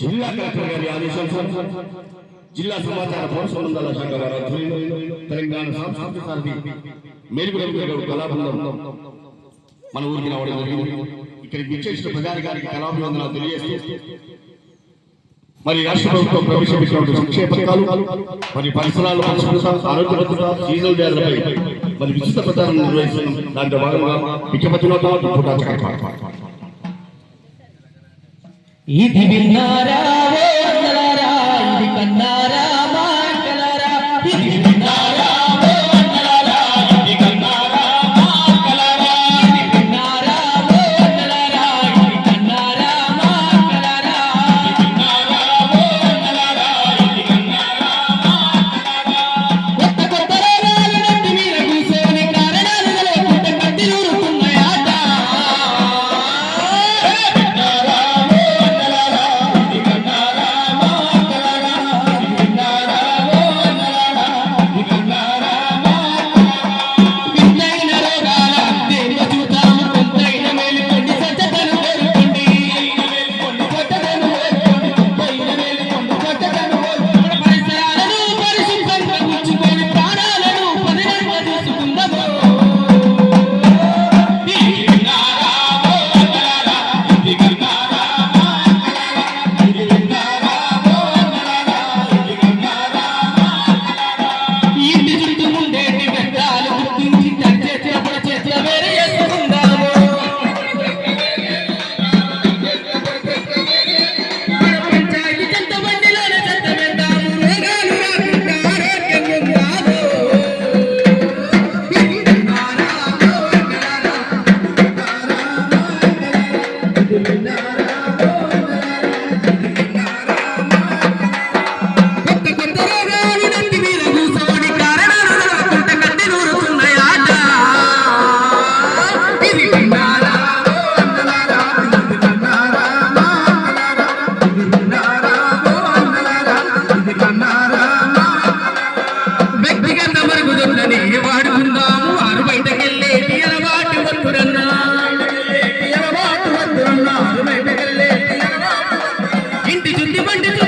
జిల్లా కలెక్టర్ గారి ఆదేశానుసారం జిల్లా సమాచార పౌర సంబంధాల శాఖ వారి ఆధ్వర్యంలో తెలంగాణ సాంస్కృతిక సారథి మేలుగు కళాబృందం మన ఊరికి రావడం జరిగింది. ఇక్కడికి విచ్చేసిన ప్రజాని గారికి కళాభివందనాలు తెలియజేస్తూ మరి రాష్ట్ర ప్రభుత్వం ప్రవేశపెట్టినటువంటి సంక్షేమ పథకాలు మరి పరిసరాలు ఆరోగ్య భద్రత సీజనల్ వ్యాధులపై మరి విస్తృత ప్రచారం నిర్వహిస్తున్నాం. దాంట్లో భాగంగా పిచ్చపతినోతో ఇది ഇതിവിൽ നാരാവോ ఇంటి చుట్టి బండి